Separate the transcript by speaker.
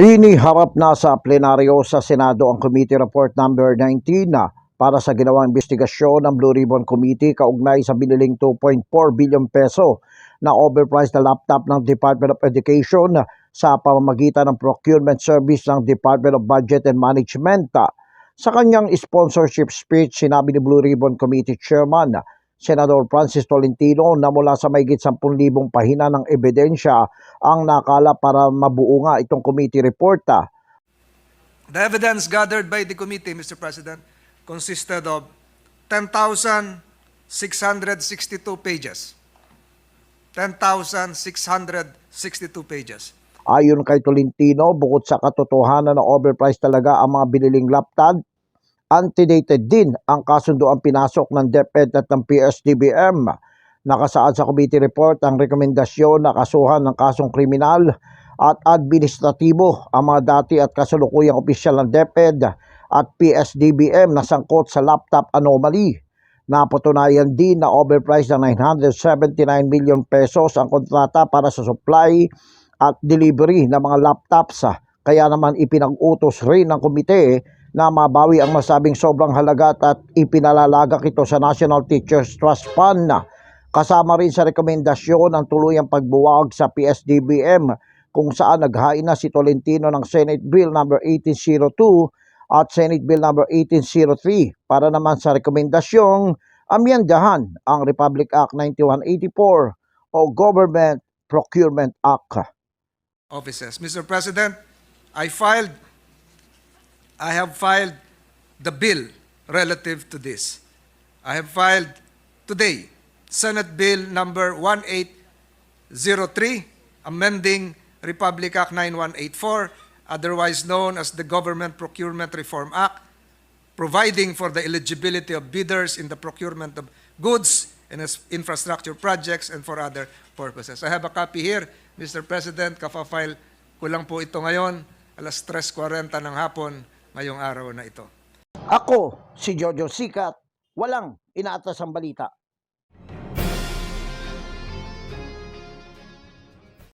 Speaker 1: Iniharap na sa plenaryo sa Senado ang Committee Report number 19 na para sa ginawang investigasyon ng Blue Ribbon Committee kaugnay sa biniling 2.4 billion peso na overpriced na laptop ng Department of Education sa pamamagitan ng procurement service ng Department of Budget and Management. Sa kanyang sponsorship speech, sinabi ni Blue Ribbon Committee Chairman Senador Francis Tolentino na mula sa mayigit 10,000 pahina ng ebidensya ang nakala para mabuo nga itong committee report. ah.
Speaker 2: The evidence gathered by the committee, Mr. President, consisted of 10,662 pages. 10,662 pages.
Speaker 1: Ayon kay Tolentino, bukod sa katotohanan na overpriced talaga ang mga biniling laptop, antedated din ang kasunduan pinasok ng DepEd at ng PSDBM. Nakasaad sa committee report ang rekomendasyon na kasuhan ng kasong kriminal at administratibo ang mga dati at kasalukuyang opisyal ng DepEd at PSDBM na sangkot sa laptop anomaly. Napatunayan din na overpriced na 979 million pesos ang kontrata para sa supply at delivery ng mga laptops. Kaya naman ipinag-utos rin ng komite na mabawi ang masabing sobrang halaga at ipinalalagak ito sa National Teachers Trust Fund. Kasama rin sa rekomendasyon ang tuluyang pagbuwag sa PSDBM kung saan naghain na si Tolentino ng Senate Bill number 1802 at Senate Bill number 1803 para naman sa rekomendasyong amyendahan ang Republic Act 9184 o Government Procurement Act.
Speaker 2: offices. Mr. President, I filed, I have filed the bill relative to this. I have filed today Senate Bill number 1803, amending Republic Act 9184, otherwise known as the Government Procurement Reform Act, providing for the eligibility of bidders in the procurement of goods and as- infrastructure projects and for other purposes. I have a copy here, Mr. President, kapafile ko lang po ito ngayon, alas 3.40 ng hapon ngayong araw na ito.
Speaker 1: Ako, si Jojo Sikat, walang inaatas ang balita.